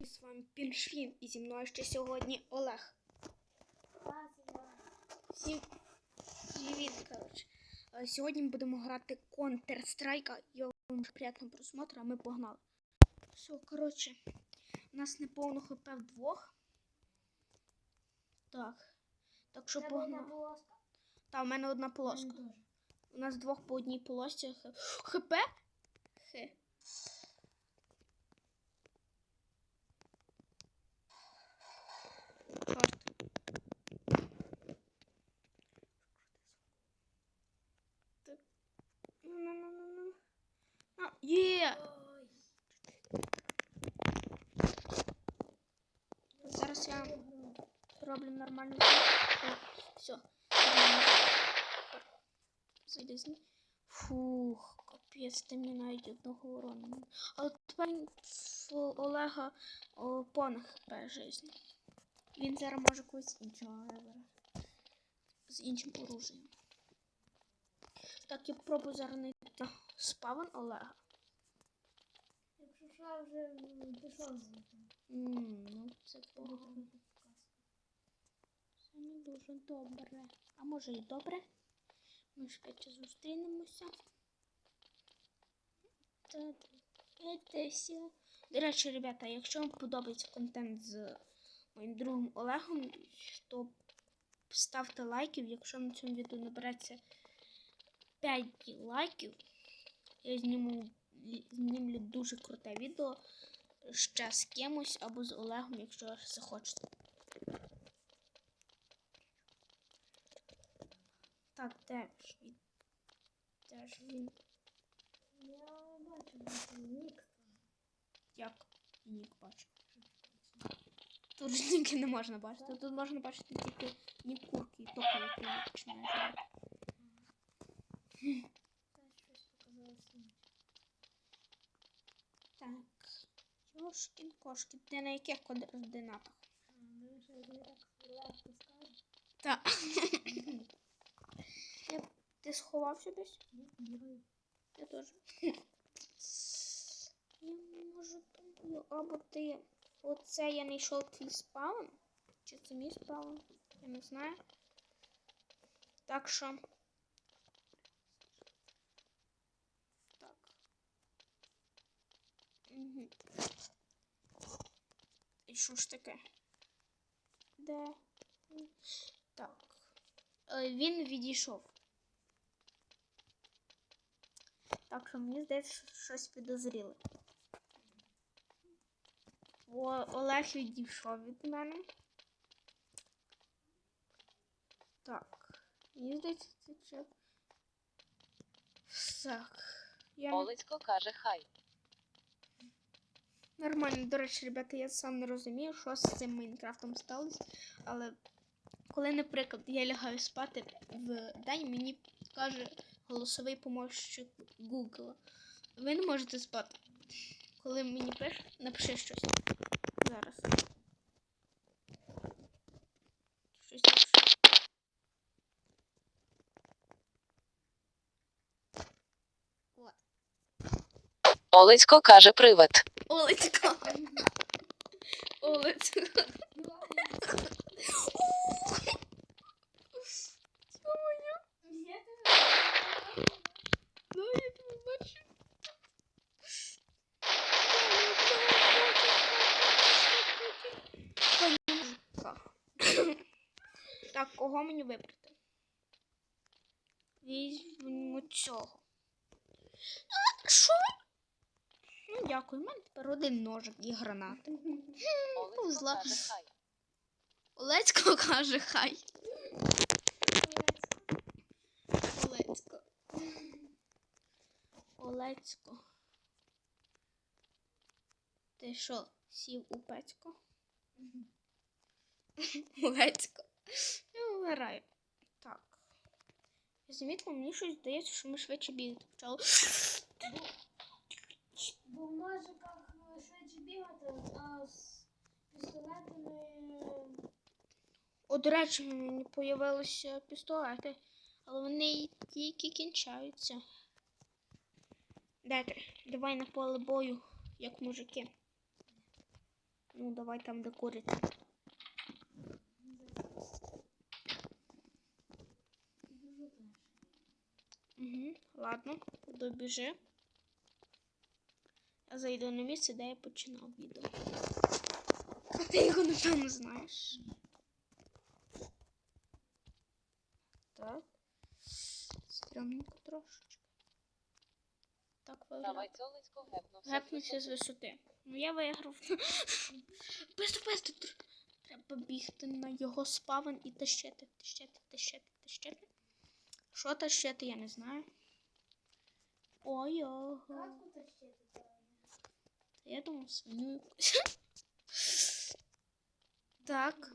З вами Піншвін і зі мною ще сьогодні Олег. Всім привіт, коротше. Е, Сьогодні ми будемо грати Counter-Strike. Я вам приємного просмотру, а ми погнали. Все, коротше, у нас не повно хп вдвох. Так. Так що погнали. Та, у мене одна полоска. У нас двох по одній полосці. ХП? Хе. Чорт. Так. Ну-ну-ну-ну-ну. А, є! Зараз я роблю нормальну. Все. Зайди з ним. Фух, капець, ти мені навіть одного урону. Але тепер в Олега о, повна хп жизнь. Він зараз може когось іншого вибрати. З іншим оружием. Так, я пробую зараз знайти спавн Олега. Що, вже пішов звідти. Ну, це погано. Це не дуже добре. А може і добре? Ми швидше зустрінемося. До речі, ребята, якщо вам подобається контент з моїм другом Олегом, то ставте лайків. Якщо на цьому відео набереться 5 лайків, я зніму, знімлю дуже круте відео ще з кимось або з Олегом, якщо захочете. Так, де ж він? Де ж він? Я бачу, що нік. Як нік бачу? Тут ж ніки не можна бачити. Тут можна бачити тільки нік курки і то, коли ти її починаєш грати. Та щось показалося. Так. Йошкін кошкін. Ти на яких координатах? Ну, що я так легко скажу. Так. Ти сховався десь? Ні. Я теж. Я можу думаю, або ти. Оце я знайшов твій спаун. Чи це мій спаун? Я не знаю. Так що. Так. Угу. Що ж таке? Де? Так. Е, Він відійшов. Так що мені здається, що щось підозріле. О, Олег відійшов від мене. Так. Мені здається, це. Так. Я Олецько каже хай. Нормально, до речі, ребята, я сам не розумію, що з цим Майнкрафтом сталося. Але коли, наприклад, я лягаю спати в день, мені каже голосовий помощник Google. Ви не можете спати. Коли мені пише, напиши щось. Зараз. Щось напиши. От. Олецько каже привид. Я тебе ну я. Так, кого мені вибрати? Візьмемо цього. Що? Ну, дякую, у мене тепер один ножик і каже хай. Олецько каже хай. Олецько. Олецько. Ти що, сів у пецько? Олецько. Я вмираю. Так. Замітно, мені щось здається, що ми швидше бігати почали. Бо в ножиках швидше бігати, а з пістолетами О, до речі, мені появилися пістолети, але вони тільки кінчаються. Дайте, давай на поле бою, як мужики. Ну, давай там, де куриця. Угу, ладно, добіжи. Зайду на місце, де я починав відео. А ти його напевно знаєш. Так. Стрімненько трошечки. Так виглядає. Давай цьолицько гепнувся. Гепнувся з висоти. Ну я виграв. Бистро, бистро. Треба бігти на його спавен і тащити, тащити, тащити, тащити. Що тащити, я не знаю. Ой-ого. Я думав, свиню. Так.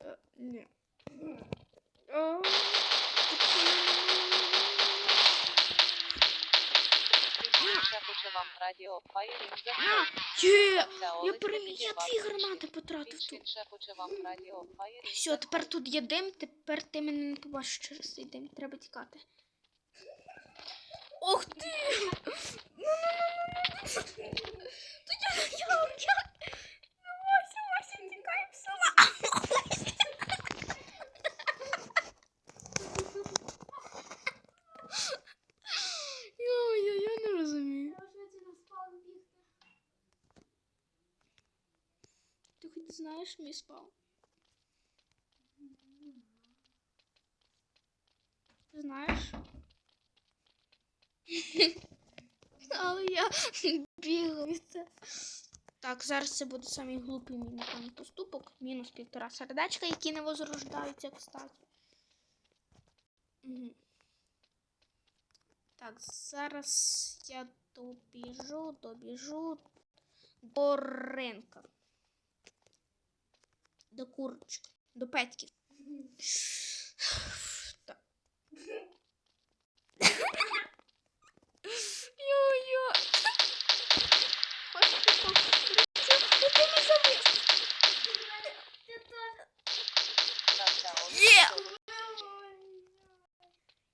Е, радіо Фаєрінг а, за Є! Я переміг, я дві гранати потратив тут. Все, тепер тут є дим, тепер ти мене не побачиш через цей дим. Треба тікати. Ох ти! Тут я, я, я. Ну, Вася, Вася, тікай в села. Йо, я не розумію. Я вже ці на спаун бігти. Ти знаєш мій спал? Знаєш? Але я бігаю. Так, зараз це буде самий глупий мій напевно, поступок. Мінус півтора сердечка, які не возрождаються, кстати. Так, зараз я добіжу, добіжу до ринка. До курочки. До петьків. Так. Йо-йо. Хочеш ти Ти не завис. Ти теж. Ця Є! Олеся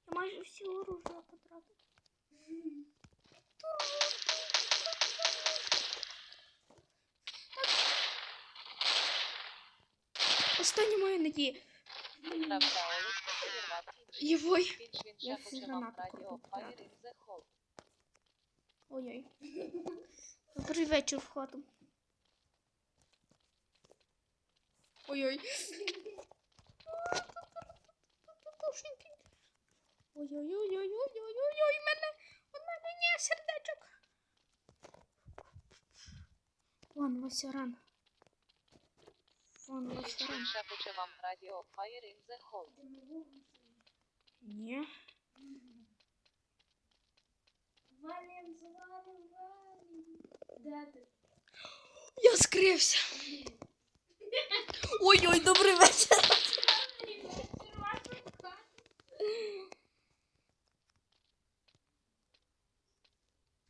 Я майже всі оружия потратив. Остання моя надія. Правда, Олеся підірвав інший. Євой. Я всі гранати хол. Ой-ой. Добрий вечір в хату. Ой-ой. Ой-ой-ой-ой-ой-ой-ой, мене, у мене є сердечок. Вон Васяран. Вон Він вам радіо Fire in the Hole. Ні. Валим, звалим, валим. Де ти? Я скрився. Ой-ой, добрий вечір.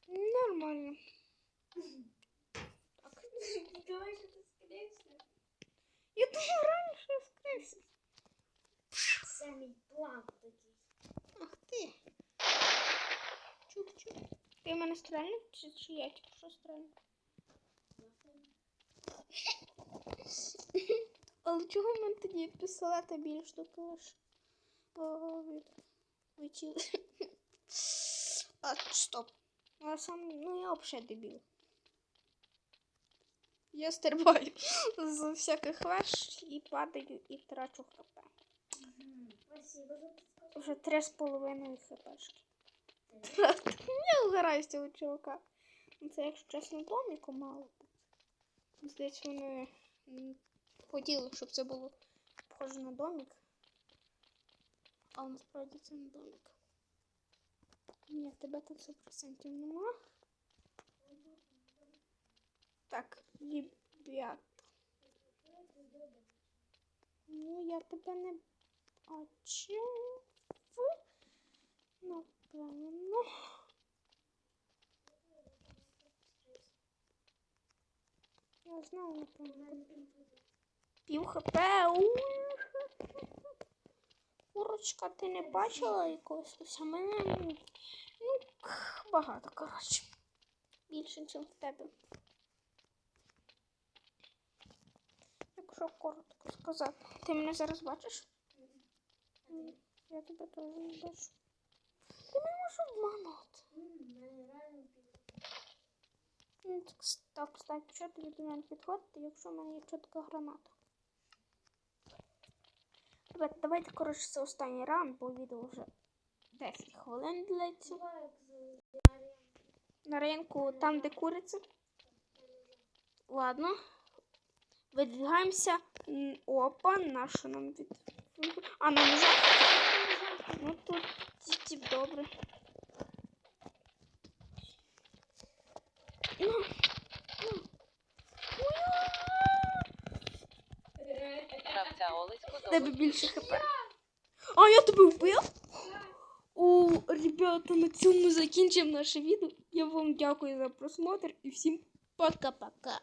Нормально. Ти думаєш, що ти скрився? Я думаю, раніше я скрився. Це мій план такий. Ах ти. Чук-чук. Ти в мене стрельнув, чи, чи я тільки що стрельнув? Але чого в мене тоді пістолета більш штуки лише? О, від... Вичили. А, стоп. А сам, ну я взагалі дебіл. Я стрибаю з всяких веж і падаю і трачу хп. Вже три з половиною хпшки. Я вгораю з цього чувака. Ну, Це, якщо чесно, доміку мало. Здається, вони хотіли, щоб це було похоже на домик. Але насправді це не домик. Ні, тебе там 100% нема. Так, ребят. Ну, я тебе не бачив. Напевно. Я знаю, напевно. Пів хп. Курочка, ти не бачила якогось? Ось а мене ну, багато, коротше. Більше, ніж в тебе. Що коротко сказати? Ти мене зараз бачиш? Я тебе теж не бачу. Ти не можеш обманути. Ну, так, кстати, що тобі до мене підходити, якщо в мене є чітка граната? Ребят, давайте, коротше, це останній раунд, бо відео вже 10 хвилин длиться. На ринку, там, де куриця. Ладно. Видвигаємося. Опа, на що нам від... А, нам вже? Ну тут тіп добре. Ну, ну. Гравця тебе більше хп. А, я тебе вбив? О, ребята, на цьому закінчимо наше відео. Я вам дякую за просмотр і всім пока-пока.